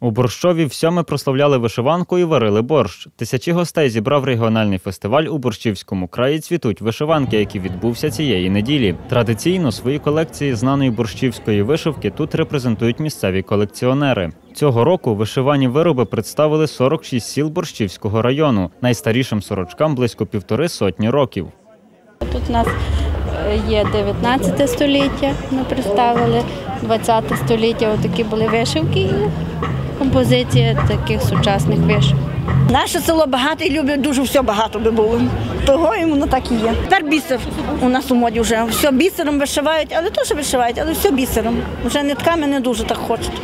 У Борщові всьоме прославляли вишиванку і варили борщ. Тисячі гостей зібрав регіональний фестиваль у Борщівському краї цвітуть вишиванки, який відбувся цієї неділі. Традиційно свої колекції знаної борщівської вишивки тут репрезентують місцеві колекціонери. Цього року вишивані вироби представили 46 сіл Борщівського району. Найстарішим сорочкам близько півтори сотні років. Тут у нас е, є 19 століття, ми представили 20 століття. Отакі були вишивки і композиція таких сучасних вишивок. Наше село багате і любить дуже все багато би було. Того і воно так і є. Тепер бісер у нас у моді вже. Все бісером вишивають, але теж вишивають, але все бісером. Вже нитками не дуже так хочуть.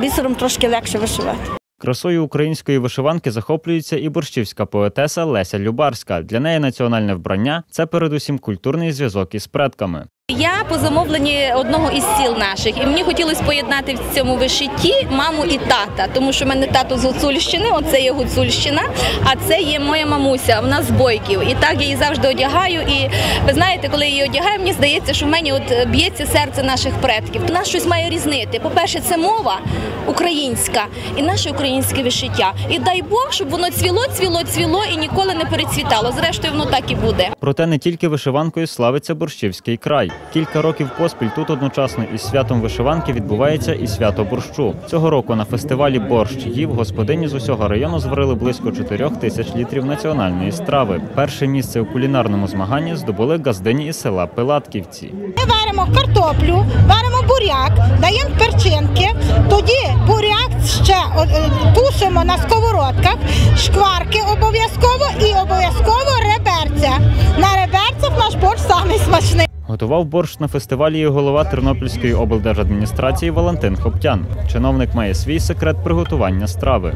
Бісером трошки легше вишивати. Красою української вишиванки захоплюється і борщівська поетеса Леся Любарська. Для неї національне вбрання це передусім культурний зв'язок із предками. Я по замовленні одного із сіл наших, і мені хотілося поєднати в цьому вишитті маму і тата, тому що в мене тато з Гуцульщини, оце є Гуцульщина, а це є моя мамуся, вона з бойків. І так я її завжди одягаю. І ви знаєте, коли я її одягаю, мені здається, що в мені от б'ється серце наших предків. Нас щось має різнити. По-перше, це мова українська і наше українське вишиття. І дай Бог, щоб воно цвіло, цвіло, цвіло і ніколи не перецвітало. Зрештою, воно так і буде. Проте не тільки вишиванкою славиться борщівський край. Кілька років поспіль тут одночасно із святом вишиванки відбувається і свято борщу. Цього року на фестивалі борщ їв господині з усього району зварили близько 4 тисяч літрів національної страви. Перше місце у кулінарному змаганні здобули газдині із села Пилатківці. Ми варимо картоплю, варимо буряк, даємо перчинки, тоді буряк ще е, тушимо на сковородках, шкварки обов'язково і обов'язково реберця. На реберцях наш борщ самий смачний. Готував борщ на фестивалі і голова Тернопільської облдержадміністрації Валентин Хоптян. Чиновник має свій секрет приготування страви.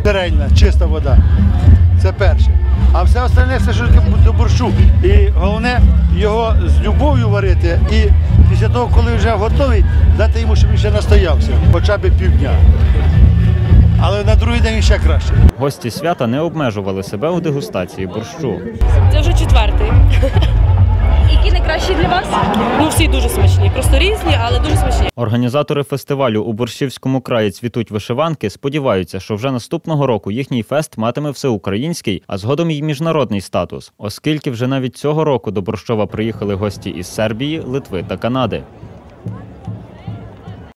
Стерильна, чиста вода. Це перше. А все остальне все таке до борщу. І головне його з любов'ю варити. І після того, коли вже готовий, дати йому, щоб він ще настоявся, хоча б півдня. Але на другий день ще краще. Гості свята не обмежували себе у дегустації борщу. Це вже четвертий. Всі дуже смачні. Просто різні, але дуже смачні. Організатори фестивалю у Борщівському краї цвітуть вишиванки. Сподіваються, що вже наступного року їхній фест матиме всеукраїнський, а згодом й міжнародний статус, оскільки вже навіть цього року до Борщова приїхали гості із Сербії, Литви та Канади.